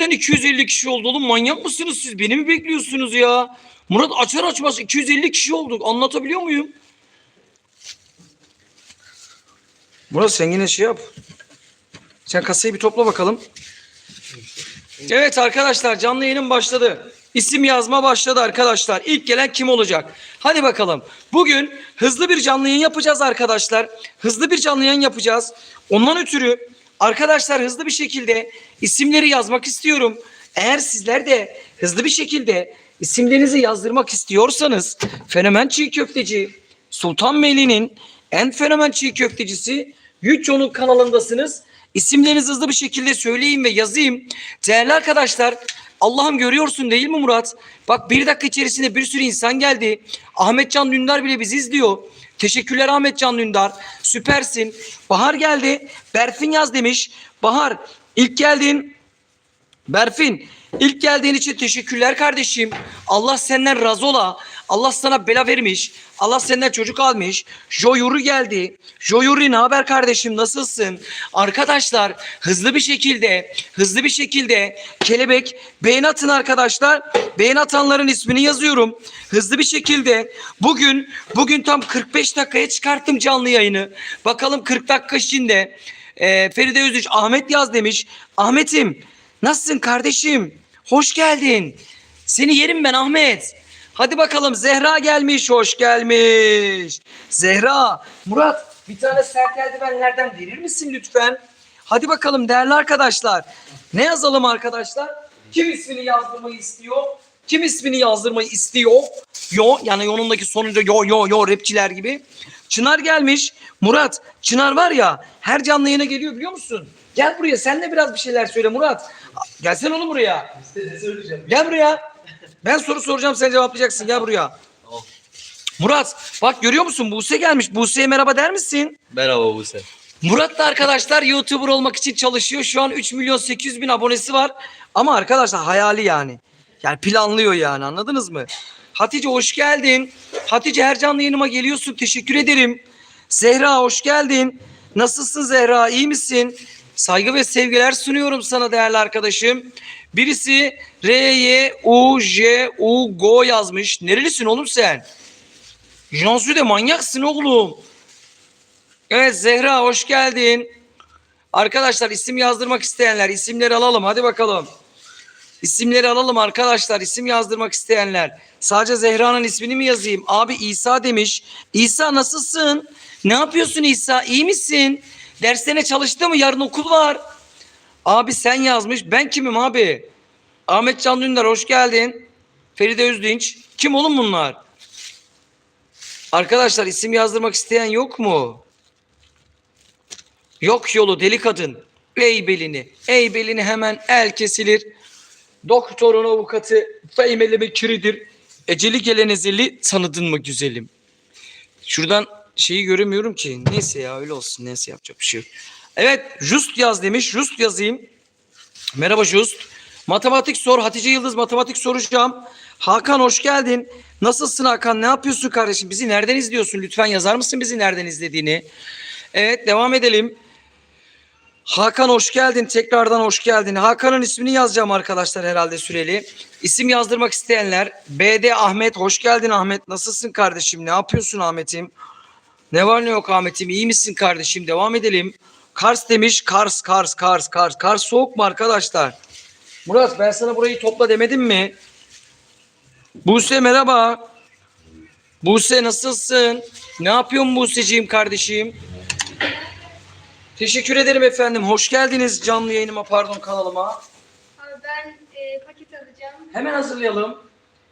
Neden 250 kişi oldu oğlum? Manyak mısınız siz? Beni mi bekliyorsunuz ya? Murat açar açmaz 250 kişi olduk. Anlatabiliyor muyum? Murat sen yine şey yap. Sen kasayı bir topla bakalım. Evet arkadaşlar canlı yayının başladı. İsim yazma başladı arkadaşlar. İlk gelen kim olacak? Hadi bakalım. Bugün hızlı bir canlı yayın yapacağız arkadaşlar. Hızlı bir canlı yayın yapacağız. Ondan ötürü arkadaşlar hızlı bir şekilde isimleri yazmak istiyorum. Eğer sizler de hızlı bir şekilde isimlerinizi yazdırmak istiyorsanız Fenomen Çiğ Köfteci Sultan Meli'nin en fenomen çiğ köftecisi Yüço'nun kanalındasınız. İsimlerinizi hızlı bir şekilde söyleyeyim ve yazayım. Değerli arkadaşlar Allah'ım görüyorsun değil mi Murat? Bak bir dakika içerisinde bir sürü insan geldi. Ahmet Can Dündar bile bizi izliyor. Teşekkürler Ahmet Can Dündar. Süpersin. Bahar geldi. Berfin yaz demiş. Bahar ilk geldin. Berfin ilk geldiğin için teşekkürler kardeşim. Allah senden razı ola. Allah sana bela vermiş. Allah senden çocuk almış. Joyuri geldi. Joyuri ne haber kardeşim nasılsın? Arkadaşlar hızlı bir şekilde hızlı bir şekilde kelebek beğen atın arkadaşlar. Beğen atanların ismini yazıyorum. Hızlı bir şekilde bugün bugün tam 45 dakikaya çıkarttım canlı yayını. Bakalım 40 dakika içinde e, Feride Özüç Ahmet yaz demiş. Ahmet'im Nasılsın kardeşim? Hoş geldin. Seni yerim ben Ahmet. Hadi bakalım Zehra gelmiş, hoş gelmiş. Zehra, Murat bir tane sert eldivenlerden verir misin lütfen? Hadi bakalım değerli arkadaşlar. Ne yazalım arkadaşlar? Kim ismini yazdırmayı istiyor? Kim ismini yazdırmayı istiyor? Yo yani yolundaki sonunca yo yo yo rapçiler gibi. Çınar gelmiş. Murat, Çınar var ya her canlı yayına geliyor biliyor musun? Gel buraya sen de biraz bir şeyler söyle Murat. Gelsene oğlum buraya. Gel buraya. Ben soru soracağım sen cevaplayacaksın. Gel buraya. Murat bak görüyor musun Buse gelmiş. Buse'ye merhaba der misin? Merhaba Buse. Murat da arkadaşlar YouTuber olmak için çalışıyor. Şu an 3 milyon 800 bin abonesi var. Ama arkadaşlar hayali yani. Yani planlıyor yani anladınız mı? Hatice hoş geldin. Hatice her canlı yayınıma geliyorsun. Teşekkür ederim. Zehra hoş geldin. Nasılsın Zehra? İyi misin? Saygı ve sevgiler sunuyorum sana değerli arkadaşım. Birisi R, Y, U, J, U, Go yazmış. Nerelisin oğlum sen? Jansu de manyaksın oğlum. Evet Zehra hoş geldin. Arkadaşlar isim yazdırmak isteyenler isimleri alalım hadi bakalım. İsimleri alalım arkadaşlar isim yazdırmak isteyenler. Sadece Zehra'nın ismini mi yazayım? Abi İsa demiş. İsa nasılsın? Ne yapıyorsun İsa? İyi misin? Derslerine çalıştı mı? Yarın okul var. Abi sen yazmış. Ben kimim abi? Ahmet Can Dündar hoş geldin. Feride Özdinç. Kim oğlum bunlar? Arkadaşlar isim yazdırmak isteyen yok mu? Yok yolu deli kadın. Ey belini. Ey belini hemen el kesilir. Doktorun avukatı Feymeli Bekir'idir. Eceli gelen ezeli tanıdın mı güzelim? Şuradan şeyi göremiyorum ki. Neyse ya öyle olsun. Neyse yapacak bir şey yok. Evet Just yaz demiş. Just yazayım. Merhaba Just. Matematik sor. Hatice Yıldız matematik soracağım. Hakan hoş geldin. Nasılsın Hakan? Ne yapıyorsun kardeşim? Bizi nereden izliyorsun? Lütfen yazar mısın bizi nereden izlediğini? Evet devam edelim. Hakan hoş geldin. Tekrardan hoş geldin. Hakan'ın ismini yazacağım arkadaşlar herhalde süreli. İsim yazdırmak isteyenler. BD Ahmet hoş geldin Ahmet. Nasılsın kardeşim? Ne yapıyorsun Ahmet'im? Ne var ne yok Ahmet'im? İyi misin kardeşim? Devam edelim. Kars demiş. Kars, Kars, Kars, Kars. Kars soğuk mu arkadaşlar? Murat ben sana burayı topla demedim mi? Buse merhaba. Buse nasılsın? Ne yapıyorsun Buse'ciğim kardeşim? Teşekkür ederim efendim. Hoş geldiniz canlı yayınıma pardon kanalıma. Ben e, paket alacağım. Hemen hazırlayalım.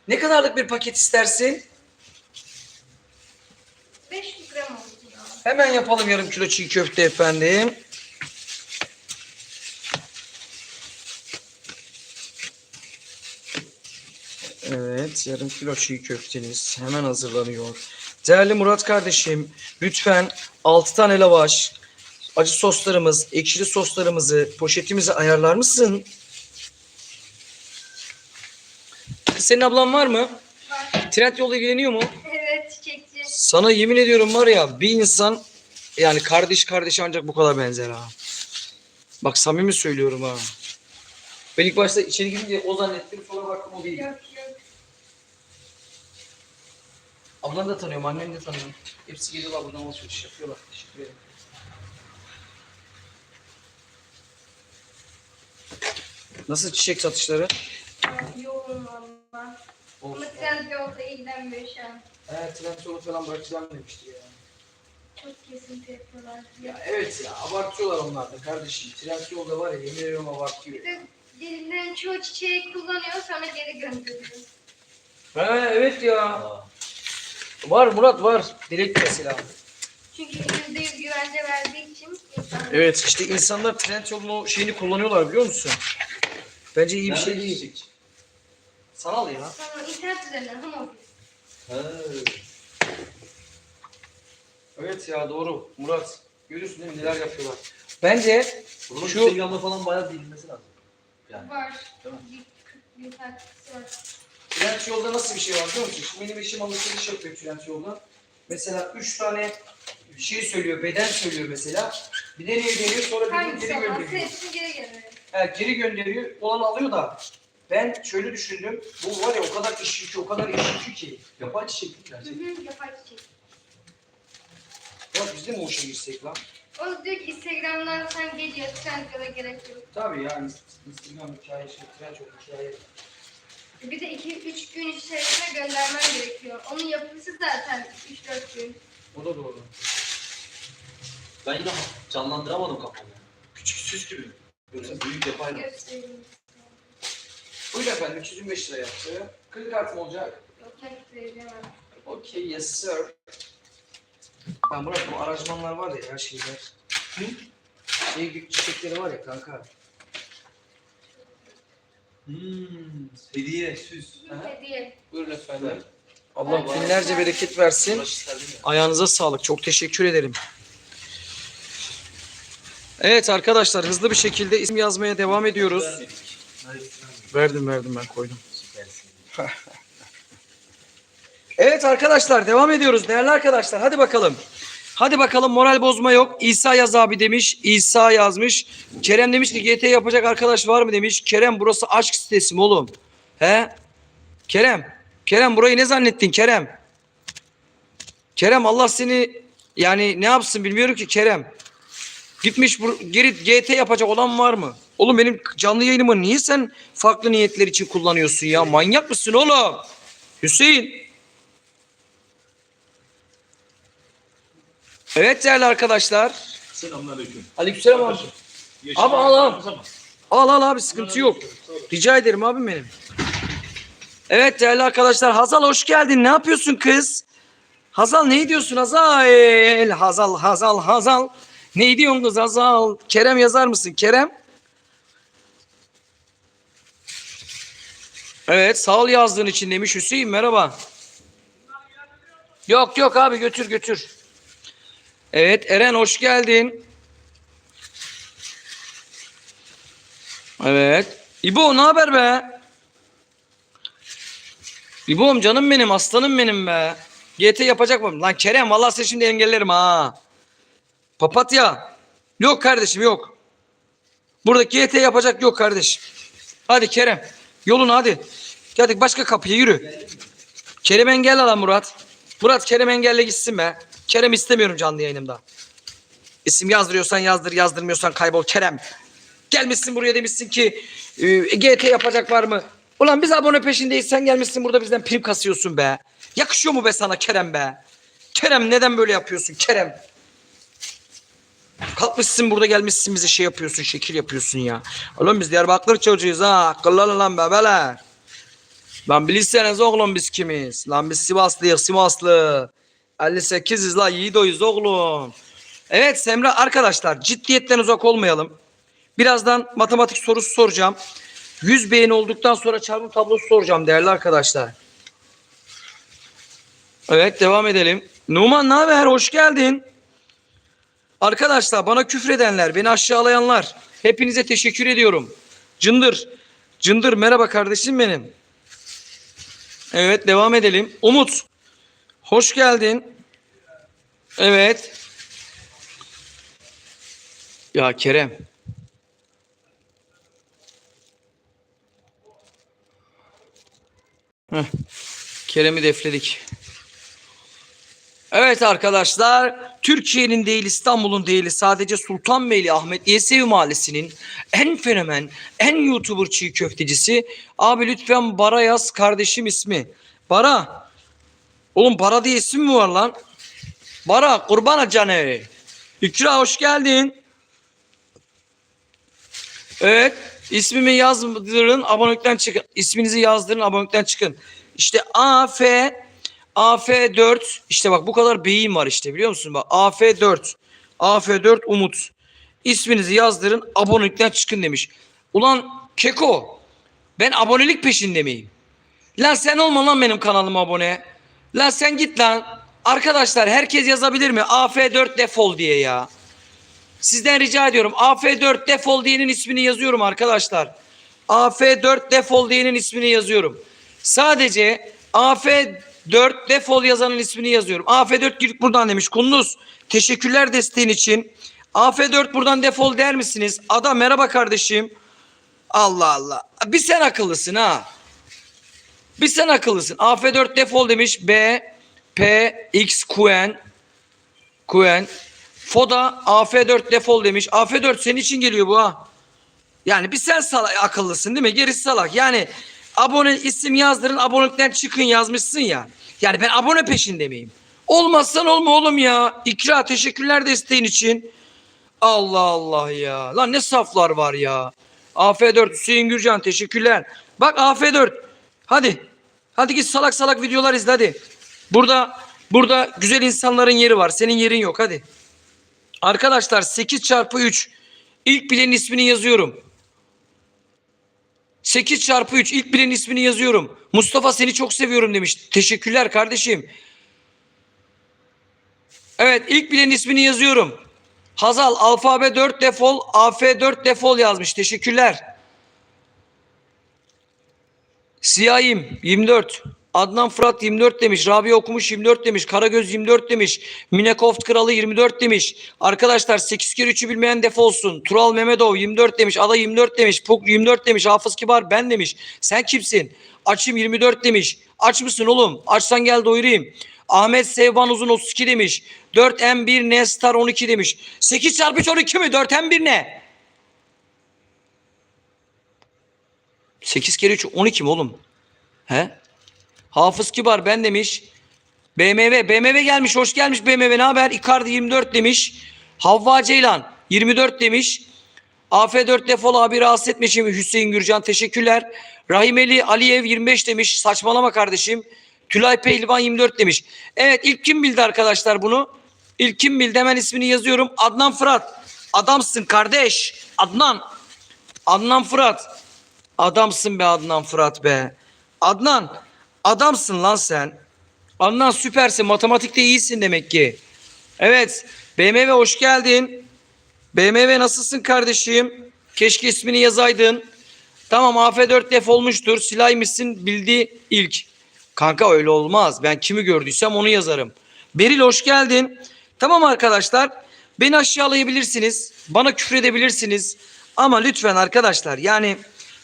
Ne kadarlık bir paket istersin? 500 gram olsun. Hemen yapalım yarım kilo çiğ köfte efendim. Evet yarım kilo çiğ köfteniz hemen hazırlanıyor. Değerli Murat kardeşim lütfen 6 tane lavaş, acı soslarımız, ekşili soslarımızı poşetimize ayarlar mısın? Senin ablan var mı? Var. Trend yolu ilgileniyor mu? Sana yemin ediyorum var ya bir insan yani kardeş kardeşe ancak bu kadar benzer ha. Bak samimi söylüyorum ha. Ben ilk başta içeri girince o zannettim sonra baktım o değil. Yok yok. Ablanı da tanıyorum, anneni de tanıyorum. Hepsi geliyorlar buradan alışveriş yapıyorlar. Teşekkür ederim. Nasıl çiçek satışları? Aa, Ama Olsun. trend yolda ilgilenmiyor şu an. Evet, Trendyol'u falan bırakacağım demişti ya. Çok kesinti yapıyorlar. Ya evet ya, abartıyorlar onlar da kardeşim. Trendyol'da var ya, yemin ediyorum abartıyor. Bir de gelirlerin çoğu çiçeği kullanıyor sonra geri gönderiyor. Ha evet ya. Var Murat var. Direkt mesela. Çünkü yüzde yüz güvence verdiği için insan. Evet işte insanlar Trendyol'un o şeyini kullanıyorlar biliyor musun? Bence iyi bir şey değil. Sanal ya. Sonra internet üzerinden home office. Ha. Evet ya doğru Murat. Görüyorsun değil mi neler yapıyorlar. Bence Bunun Şu- Instagram'da falan bayağı bilinmesi lazım. Yani. Var. Değil mi? Bir, bir takipçisi var. Trendyol'da nasıl bir şey var biliyor musun? Şimdi benim eşim alışveriş yapıyor Trendyol'da. Mesela 3 tane şey söylüyor, beden söylüyor mesela. Bir deniyor deniyor sonra bir Hangisi geri gönderiyor. hepsini geri gönderiyor. Evet, geri gönderiyor, olan alıyor da. Ben şöyle düşündüm, bu var ya o kadar iş yükü, o kadar iş yükü ki. Yapay çiçek mi Hı gerçekten? hı, yapay çiçek. Ya biz de mi o işe girsek lan? O diyor ki Instagram'dan sen geliyor, Trendyol'a gerek yok. Tabii yani Instagram hikaye, şey, Trendyol hikaye. Bir de 2-3 gün içerisinde göndermen gerekiyor. Onun yapısı zaten 3-4 gün. O da doğru. Ben yine canlandıramadım kafamı. Küçük süs gibi. Böyle büyük yapay. Göstereyim. Buyurun efendim, 225 lira yaptı. Kredi kartım olacak. Okay, yes sir. Ben Murat bu aranjmanlar var ya her şeyler. Hı? Şey çiçekleri var ya kanka. Hmm, hediye, süs. Hediye. Buyurun efendim. Allah binlerce bereket versin. Ayağınıza sağlık. Çok teşekkür ederim. Evet arkadaşlar hızlı bir şekilde isim yazmaya devam ediyoruz. Verdim verdim ben koydum. Evet arkadaşlar devam ediyoruz değerli arkadaşlar. Hadi bakalım. Hadi bakalım moral bozma yok. İsa yaz abi demiş. İsa yazmış. Kerem demiş ki GT yapacak arkadaş var mı demiş. Kerem burası aşk sitesi mi oğlum? He? Kerem. Kerem burayı ne zannettin Kerem? Kerem Allah seni yani ne yapsın bilmiyorum ki Kerem. Gitmiş bur- geri GT yapacak olan var mı? Oğlum benim canlı yayınımı niye sen farklı niyetler için kullanıyorsun ya? Manyak mısın oğlum? Hüseyin. Evet değerli arkadaşlar. Selamünaleyküm. Aleykümselam abi. Yeşil Abi al, al. Al al abi sıkıntı yok. Rica ederim abim benim. Evet değerli arkadaşlar Hazal hoş geldin. Ne yapıyorsun kız? Hazal ne diyorsun Hazal? Hazal Hazal Hazal. Ne diyorsun kız Hazal? Kerem yazar mısın Kerem? Evet sağ ol yazdığın için demiş Hüseyin merhaba. Yok yok abi götür götür. Evet Eren hoş geldin. Evet. İbo ne haber be? İbo'm canım benim aslanım benim be. GT yapacak mı? Lan Kerem vallahi seni şimdi engellerim ha. Papatya. Yok kardeşim yok. Burada GT yapacak yok kardeşim. Hadi Kerem. Yolun hadi. Hadi başka kapıya yürü. Kerem engelle lan Murat. Murat Kerem engelle gitsin be. Kerem istemiyorum canlı yayınımda. İsim yazdırıyorsan yazdır yazdırmıyorsan kaybol Kerem. Gelmişsin buraya demişsin ki e, GT yapacak var mı? Ulan biz abone peşindeyiz sen gelmişsin burada bizden prim kasıyorsun be. Yakışıyor mu be sana Kerem be? Kerem neden böyle yapıyorsun Kerem? Kalkmışsın burada gelmişsin bize şey yapıyorsun şekil yapıyorsun ya. Oğlum biz Diyarbakır çocuğuyuz ha. Akıllı lan bebeler. Lan bilirseniz oğlum biz kimiz? Lan biz Sivaslıyız Sivaslı. 58'iz la Yiğido'yuz oğlum. Evet Semra arkadaşlar ciddiyetten uzak olmayalım. Birazdan matematik sorusu soracağım. 100 beğeni olduktan sonra çarpım tablosu soracağım değerli arkadaşlar. Evet devam edelim. Numan ne haber? Hoş geldin. Arkadaşlar bana küfredenler, beni aşağılayanlar hepinize teşekkür ediyorum. Cındır, Cındır merhaba kardeşim benim. Evet devam edelim. Umut, hoş geldin. Evet. Ya Kerem. Heh. Kerem'i defledik. Evet arkadaşlar, Türkiye'nin değil İstanbul'un değil sadece Sultanbeyli Ahmet Yesevi Mahallesi'nin en fenomen, en YouTuber çiğ köftecisi. Abi lütfen Bara yaz kardeşim ismi. Bara. Oğlum Bara diye isim mi var lan? Bara kurban canı. İkra hoş geldin. Evet. ismimi yazdırın abonelikten çıkın. İsminizi yazdırın abonelikten çıkın. İşte AF AF4 işte bak bu kadar beyin var işte biliyor musun? Bak AF4 AF4 Umut. İsminizi yazdırın abonelikten çıkın demiş. Ulan Keko ben abonelik peşinde miyim? Lan sen olma lan benim kanalıma abone. Lan sen git lan. Arkadaşlar herkes yazabilir mi? AF4 defol diye ya. Sizden rica ediyorum. AF4 defol diyenin ismini yazıyorum arkadaşlar. AF4 defol diyenin ismini yazıyorum. Sadece AF4 defol yazanın ismini yazıyorum. AF4 girip buradan demiş. Kunduz teşekkürler desteğin için. AF4 buradan defol der misiniz? Ada merhaba kardeşim. Allah Allah. Bir sen akıllısın ha. Bir sen akıllısın. AF4 defol demiş. B P X Qn Qn Foda AF4 defol demiş. AF4 senin için geliyor bu ha. Yani bir sen salak, akıllısın değil mi? Gerisi salak. Yani abone isim yazdırın abonelikten çıkın yazmışsın ya. Yani ben abone peşinde miyim? Olmazsan olma oğlum ya. İkra teşekkürler desteğin için. Allah Allah ya. Lan ne saflar var ya. AF4 Hüseyin Gürcan teşekkürler. Bak AF4. Hadi. Hadi git salak salak videolar izle hadi. Burada burada güzel insanların yeri var. Senin yerin yok hadi. Arkadaşlar 8 çarpı 3 ilk bilenin ismini yazıyorum. 8 çarpı 3 ilk bilenin ismini yazıyorum. Mustafa seni çok seviyorum demiş. Teşekkürler kardeşim. Evet ilk bilenin ismini yazıyorum. Hazal alfabe 4 defol AF4 defol yazmış. Teşekkürler. Siyahim 24. Adnan Fırat 24 demiş. Rabia okumuş 24 demiş. Karagöz 24 demiş. Minekoft kralı 24 demiş. Arkadaşlar 8 kere 3'ü bilmeyen defolsun. Tural Mehmetov 24 demiş. Ada 24 demiş. Puk 24 demiş. Hafız Kibar ben demiş. Sen kimsin? Açım 24 demiş. Aç mısın oğlum? Açsan gel doyurayım. Ahmet Sevban Uzun 32 demiş. 4M1 Nestar 12 demiş. 8 çarpı 3 12 mi? 4M1 ne? 8 kere 3 12 mi oğlum? He? Hafız Kibar ben demiş. BMW BMW gelmiş hoş gelmiş BMW ne haber? Icardi 24 demiş. Havva Ceylan 24 demiş. AF4 defol abi rahatsız etme şimdi Hüseyin Gürcan teşekkürler. Rahimeli Aliyev 25 demiş. Saçmalama kardeşim. Tülay Pehlivan 24 demiş. Evet ilk kim bildi arkadaşlar bunu? İlk kim bildi hemen ismini yazıyorum. Adnan Fırat. Adamsın kardeş. Adnan. Adnan Fırat. Adamsın be Adnan Fırat be. Adnan adamsın lan sen. Adnan süpersin. Matematikte iyisin demek ki. Evet. BMW hoş geldin. BMW nasılsın kardeşim? Keşke ismini yazaydın. Tamam AF4 defolmuştur. Silahmışsın bildi ilk. Kanka öyle olmaz. Ben kimi gördüysem onu yazarım. Beril hoş geldin. Tamam arkadaşlar. Beni aşağılayabilirsiniz. Bana küfür edebilirsiniz. Ama lütfen arkadaşlar yani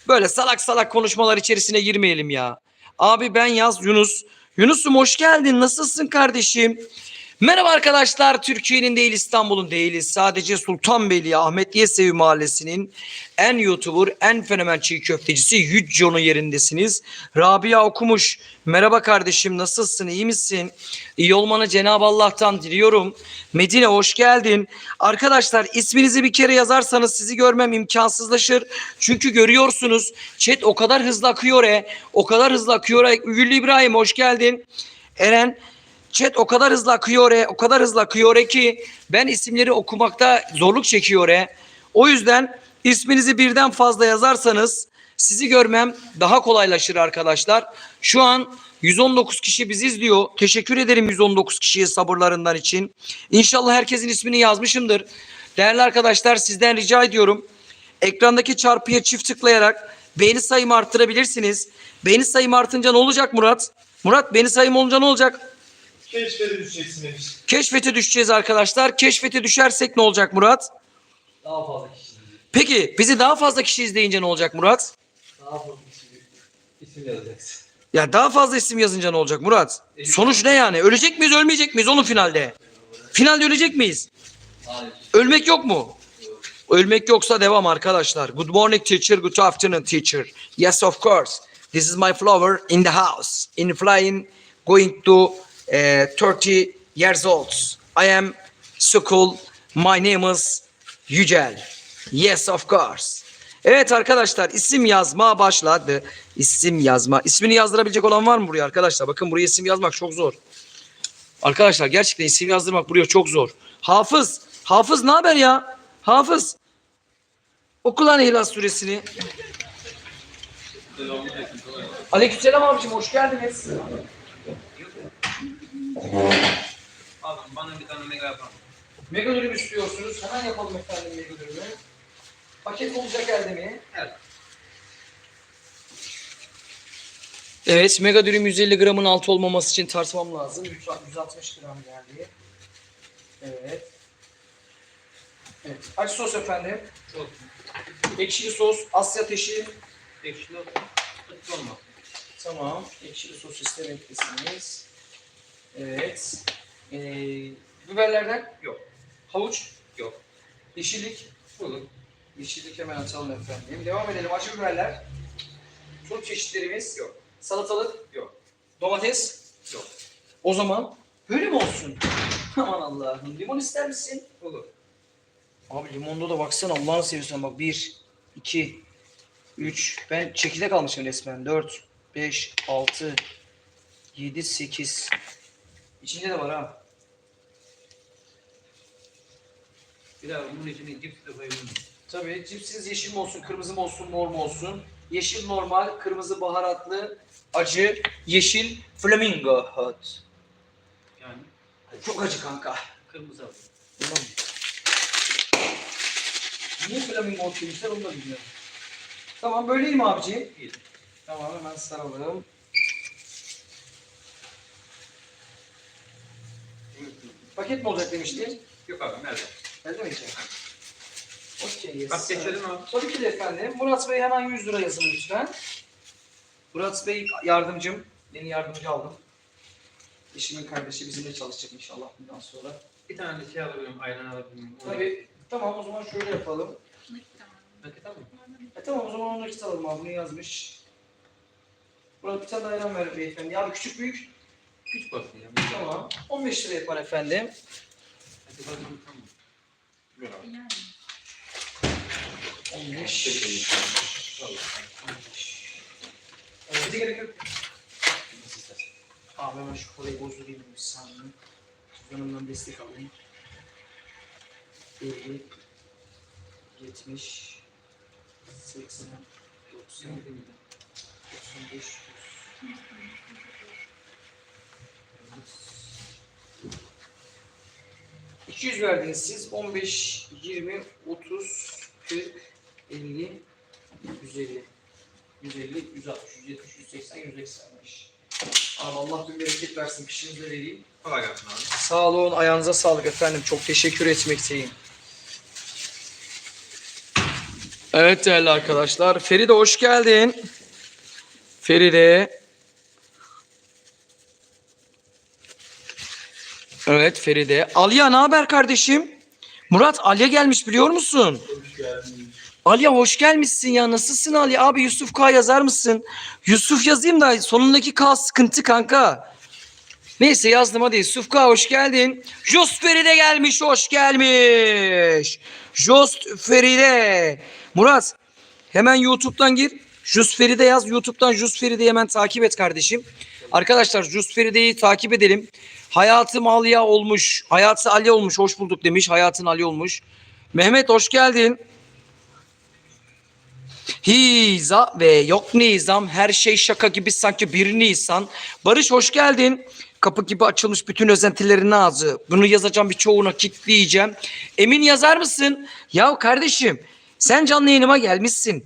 böyle salak salak konuşmalar içerisine girmeyelim ya. Abi ben yaz Yunus. Yunus'um hoş geldin. Nasılsın kardeşim? Merhaba arkadaşlar. Türkiye'nin değil İstanbul'un değiliz. Sadece Sultanbeyli Ahmet Yesevi Mahallesi'nin en YouTuber, en fenomen çiğ köftecisi Yücco'nun yerindesiniz. Rabia okumuş. Merhaba kardeşim nasılsın? iyi misin? İyi olmanı Cenab-ı Allah'tan diliyorum. Medine hoş geldin. Arkadaşlar isminizi bir kere yazarsanız sizi görmem imkansızlaşır. Çünkü görüyorsunuz chat o kadar hızlı akıyor e. O kadar hızlı akıyor e. Güllü İbrahim hoş geldin. Eren Chat o kadar hızlı akıyor e, o kadar hızlı akıyor e ki ben isimleri okumakta zorluk çekiyor e. O yüzden isminizi birden fazla yazarsanız sizi görmem daha kolaylaşır arkadaşlar. Şu an 119 kişi bizi izliyor. Teşekkür ederim 119 kişiye sabırlarından için. İnşallah herkesin ismini yazmışımdır. Değerli arkadaşlar sizden rica ediyorum. Ekrandaki çarpıya çift tıklayarak beğeni sayımı arttırabilirsiniz. Beğeni sayımı artınca ne olacak Murat? Murat beğeni sayım olunca ne olacak? Keşfete düşeceksin demiş. Keşfete düşeceğiz arkadaşlar. Keşfete düşersek ne olacak Murat? Daha fazla kişi izleyecek. Peki bizi daha fazla kişi izleyince ne olacak Murat? Daha fazla kişi isim yazacaksın. Ya daha fazla isim yazınca ne olacak Murat? Sonuç ne yani? Ölecek miyiz ölmeyecek miyiz onun finalde? Finalde ölecek miyiz? Hayır. Ölmek yok mu? Ölmek yoksa devam arkadaşlar. Good morning teacher, good afternoon teacher. Yes of course. This is my flower in the house. In flying going to uh, 30 years old. I am so cool. My name is Yücel. Yes of course. Evet arkadaşlar isim yazma başladı. İsim yazma. İsmini yazdırabilecek olan var mı buraya arkadaşlar? Bakın buraya isim yazmak çok zor. Arkadaşlar gerçekten isim yazdırmak buraya çok zor. Hafız. Hafız ne haber ya? Hafız. Oku lan İhlas suresini. Aleykümselam abicim hoş geldiniz. Abi bana bir tane mega yapalım. Mega dürüm istiyorsunuz. Hemen yapalım efendim mega dürümü. Paket olacak elde mi? Evet. Evet mega dürüm 150 gramın altı olmaması için tartmam lazım. 100 160 gram geldi. Evet. Evet. Aç sos efendim. Çok Ekşili sos, Asya ateşi. ekşili olmaz. Tamam. Ekşili sos istemektesiniz. Evet. Ee, biberlerden Yok. havuç, Yok. yeşillik. Olur. Yeşillik hemen atalım efendim. Devam edelim. Acı biberler. Turp çeşitlerimiz. Yok. Salatalık. Yok. Domates. Yok. O zaman böyle mi olsun? Aman Allah'ım. Limon ister misin? Olur. Abi limonda da baksana Allah'ını seviyorsan bak. 1, 2, 3. Ben çekirdek almışım resmen. 4, 5, 6, 7, 8. İçinde de var ha. Bir daha bunun içine cips de koyabilirim. Tabii cipsiniz yeşil mi olsun, kırmızı mı olsun, mor mu olsun? Yeşil normal, kırmızı baharatlı, acı, yeşil flamingo hot. Yani Çok acı kanka. kırmızı alayım. Ulan. Niye flamingo hot demişler onu da bilmiyorum. Tamam böyleyim abiciğim. İyi. Tamam hemen saralım. Paket mi olacak demiştin? Yok abi nerede? Elde mi içecek? Okey. Bak geçelim abi. Tabii ki de efendim. Murat Bey hemen 100 lira yazın lütfen. Murat Bey yardımcım. Yeni yardımcı aldım. Eşimin kardeşi bizimle çalışacak inşallah bundan sonra. Bir tane de şey alabilirim, ayran alabilirim. Tabii. Tamam o zaman şöyle yapalım. Nakit tamam mı? E tamam o zaman onları nakit alalım abi. Bunu yazmış. Murat bir tane ayran ver beyefendi. Abi küçük büyük. Olsun ya. Tamam. 15 lira yapar efendim. Hadi bakalım tamam. Ver abi. 15. Evet. Bir gerek yok. Nasıl istersen. Abi hemen şu parayı bozdurayım bir saniye. Suzan'ımdan destek alayım. 50 70 80 90 95 200 verdiniz siz. 15, 20, 30, 40, 50, 150. 150, 160, 170, 180, 185. Abi Allah bin bereket versin. Kişinize vereyim. Kolay gelsin abi. Sağ olun. Ayağınıza sağlık efendim. Çok teşekkür etmekteyim. Evet değerli arkadaşlar. Feride hoş geldin. Feride. Evet Feride. Aliya ne haber kardeşim? Murat Aliye gelmiş biliyor musun? Aliye hoş gelmişsin ya. Nasılsın Ali? Abi Yusuf K yazar mısın? Yusuf yazayım da sonundaki K sıkıntı kanka. Neyse yazdım hadi. Yusuf K hoş geldin. Just Feride gelmiş. Hoş gelmiş. Just Feride. Murat hemen YouTube'dan gir. Just Feride yaz. YouTube'dan Just Feride'yi hemen takip et kardeşim. Arkadaşlar Just Feride'yi takip edelim. Hayatım Aliye olmuş. Hayatı Ali olmuş. Hoş bulduk demiş. Hayatın Ali olmuş. Mehmet hoş geldin. Hiza ve yok nizam her şey şaka gibi sanki bir Nisan. Barış hoş geldin. Kapı gibi açılmış bütün özentilerin ağzı. Bunu yazacağım birçoğuna kilitleyeceğim. Emin yazar mısın? Ya kardeşim sen canlı yayınıma gelmişsin.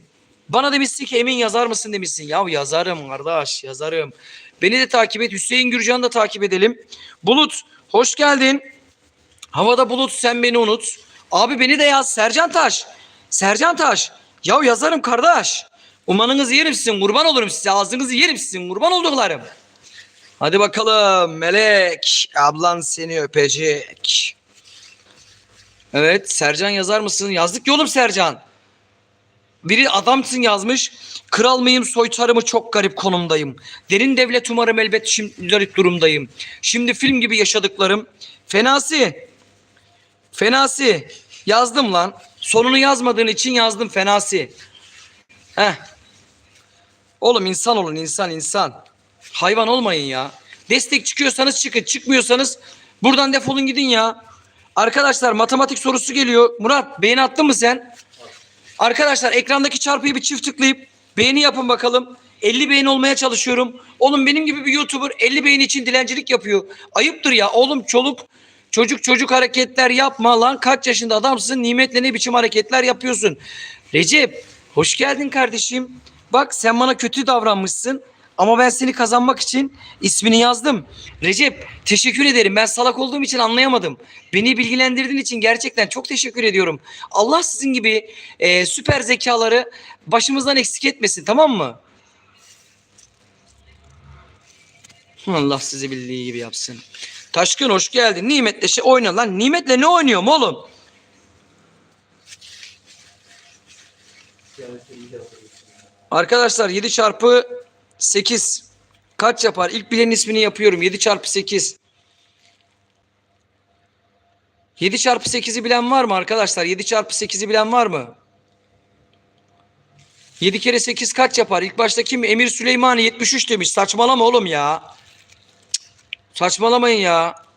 Bana demişsin ki Emin yazar mısın demişsin. Ya yazarım kardeş yazarım. Beni de takip et. Hüseyin Gürcan'ı da takip edelim. Bulut hoş geldin. Havada bulut sen beni unut. Abi beni de yaz Sercan Taş. Sercan Taş. Ya yazarım kardeş. Umanınızı yerim sizin kurban olurum size. Ağzınızı yerim sizin kurban olduklarım. Hadi bakalım Melek. Ablan seni öpecek. Evet Sercan yazar mısın? Yazdık ya oğlum Sercan. Biri adamsın yazmış. Kral mıyım soytarı mı çok garip konumdayım. Derin devlet umarım elbet şimdi garip durumdayım. Şimdi film gibi yaşadıklarım. Fenasi. Fenasi. Yazdım lan. Sonunu yazmadığın için yazdım Fenasi. Heh. Oğlum insan olun insan insan. Hayvan olmayın ya. Destek çıkıyorsanız çıkın. Çıkmıyorsanız buradan defolun gidin ya. Arkadaşlar matematik sorusu geliyor. Murat beğeni attın mı sen? Arkadaşlar ekrandaki çarpıyı bir çift tıklayıp beğeni yapın bakalım. 50 beğeni olmaya çalışıyorum. Oğlum benim gibi bir YouTuber 50 beğeni için dilencilik yapıyor. Ayıptır ya. Oğlum çoluk çocuk çocuk hareketler yapma lan. Kaç yaşında adamsın? Nimetle ne biçim hareketler yapıyorsun? Recep hoş geldin kardeşim. Bak sen bana kötü davranmışsın. Ama ben seni kazanmak için ismini yazdım. Recep teşekkür ederim. Ben salak olduğum için anlayamadım. Beni bilgilendirdiğin için gerçekten çok teşekkür ediyorum. Allah sizin gibi e, süper zekaları başımızdan eksik etmesin tamam mı? Allah sizi bildiği gibi yapsın. Taşkın hoş geldin. Nimet'le şey oyna lan. Nimet'le ne oynuyorum oğlum? Arkadaşlar 7 çarpı 8 kaç yapar? İlk bilenin ismini yapıyorum. 7 çarpı 8. 7 çarpı 8'i bilen var mı arkadaşlar? 7 çarpı 8'i bilen var mı? 7 kere 8 kaç yapar? İlk başta kim? Emir Süleymani 73 demiş. Saçmalama oğlum ya. Cık, Saçmalamayın ya.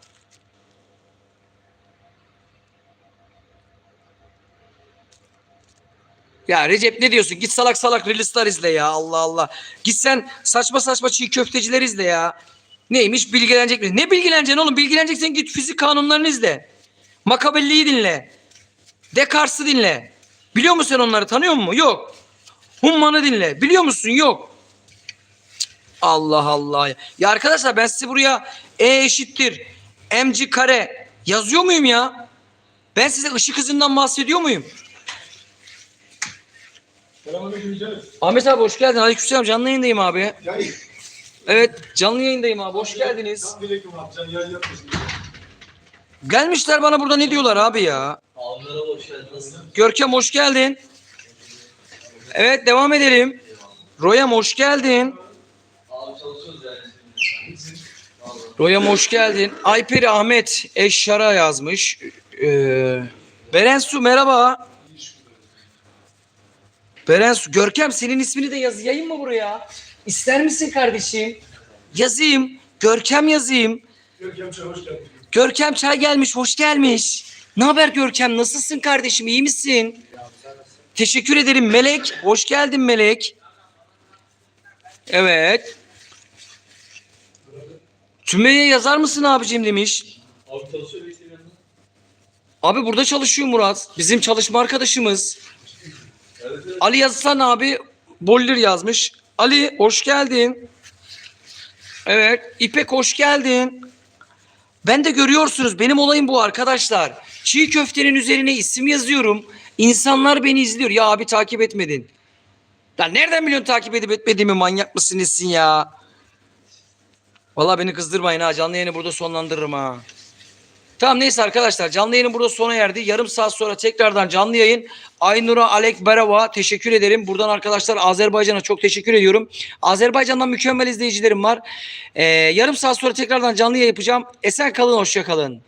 Ya Recep ne diyorsun? Git salak salak Reels'lar izle ya. Allah Allah. Git sen saçma saçma çiğ köfteciler izle ya. Neymiş bilgilenecek mi? Ne bilgileneceksin oğlum? Bilgileneceksen git fizik kanunlarını izle. Makabelli'yi dinle. Descartes'i dinle. Biliyor musun sen onları tanıyor musun? Yok. Humman'ı dinle. Biliyor musun? Yok. Allah Allah. Ya arkadaşlar ben size buraya E eşittir. mc kare yazıyor muyum ya? Ben size ışık hızından bahsediyor muyum? Selamünaleyküm canım. Ahmet abi hoş geldin. Aleykümselam canlı yayındayım abi. Evet canlı yayındayım abi. Hoş geldiniz. Selamünaleyküm abi. Can yay yapmışsın. Gelmişler bana burada ne diyorlar abi ya? Abi merhaba hoş geldin. Nasılsın? Görkem hoş geldin. Evet devam edelim. Royam hoş geldin. Abi çalışıyoruz yani. Royam hoş geldin. Ayperi Ahmet Eşşara yazmış. Ee, Berensu merhaba. Berensu Görkem senin ismini de yazayım mı buraya? İster misin kardeşim? Yazayım. Görkem yazayım. Görkem Çay hoş geldin. Görkem çay gelmiş, hoş gelmiş. Ne haber Görkem? Nasılsın kardeşim? İyi misin? Teşekkür ederim Melek. Hoş geldin Melek. Evet. Tümeye yazar mısın abicim demiş. Abi çalışıyor yanında. Abi burada çalışıyor Murat. Bizim çalışma arkadaşımız. Ali yazsan abi Boller yazmış. Ali hoş geldin. Evet. İpek hoş geldin. Ben de görüyorsunuz benim olayım bu arkadaşlar. Çiğ köftenin üzerine isim yazıyorum. İnsanlar beni izliyor. Ya abi takip etmedin. Lan nereden biliyorsun takip edip etmediğimi manyak mısın ya? Vallahi beni kızdırmayın ha. Canlı yayını burada sonlandırırım ha. Tamam neyse arkadaşlar canlı yayının burada sona erdi. Yarım saat sonra tekrardan canlı yayın. Aynur'a Alek Berava teşekkür ederim. Buradan arkadaşlar Azerbaycan'a çok teşekkür ediyorum. Azerbaycan'dan mükemmel izleyicilerim var. Ee, yarım saat sonra tekrardan canlı yayın yapacağım. Esen kalın hoşça kalın.